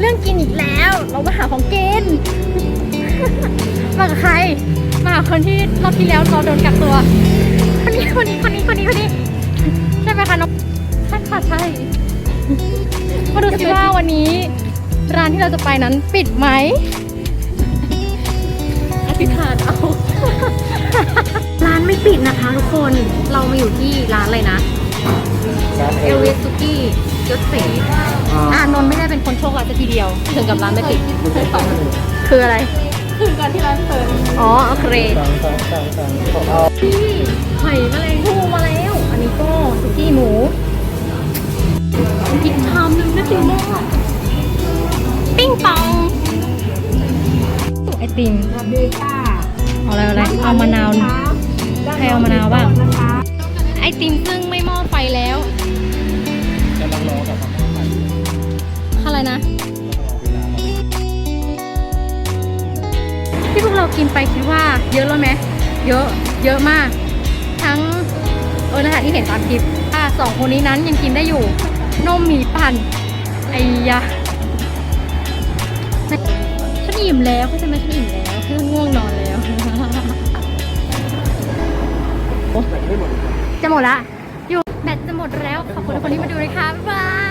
เรื่องกินอีกแล้ว เรามาหาของกิน มากับใคร มากับคนที่รอบที่แล้วเราโดนกักตัว คนนี้คนนี้คนนี้คนนี้คนนี้ใช่ไหมคะน้องใช่ค่ะใช่มาดูสิว่าวันนี้ ร้านที่เราจะไปนั้นปิดไหมอธิษฐานเอา ร้านไม่ปิดนะคะทุกคน เรามาอยู่ที่ร้านอะไรนะ เอลเวสซุกี้ ยศเสอานนท์ไม่ได้เป็นคนโชคร้ายซะทีเดียว ถึงกับร้านไม่ปิดคืออะไร คืนก่อนที่ร้านเปิดอ๋อโอเคสั่งสั่งสั่งสั่งของเอาพี่หอยแมลงภู่มาแล้ว อันนี้ก็ซุกี้หมูอีกชามหนึงน่ากินมากปิ้งปองไอติมสวัสดีค่ะเอาอะไรเอาอะไรเอามะนาวใครเอามะนาวบ้างนะคะไอติมซึ่งไม่หม้อไฟแล้ว ที่พวกเรากินไปคิดว่าเยอะแล้วไหมเยอะเยอะมาก ทั้งเออนะคะที่เห็นตามคลิปอะสองคนนี้นั้นยังกินได้อยู่นมหมีปั่นไอ้ยะฉันอิ่มแล้วเข้าใจไหมฉันอิ่มแล้วฉันง่วงนอนแล้วจะหมดละอยู่แบตจะหมดแล้วขอบคุณทุกคนที่มาดูนะคะบ๊ายบาย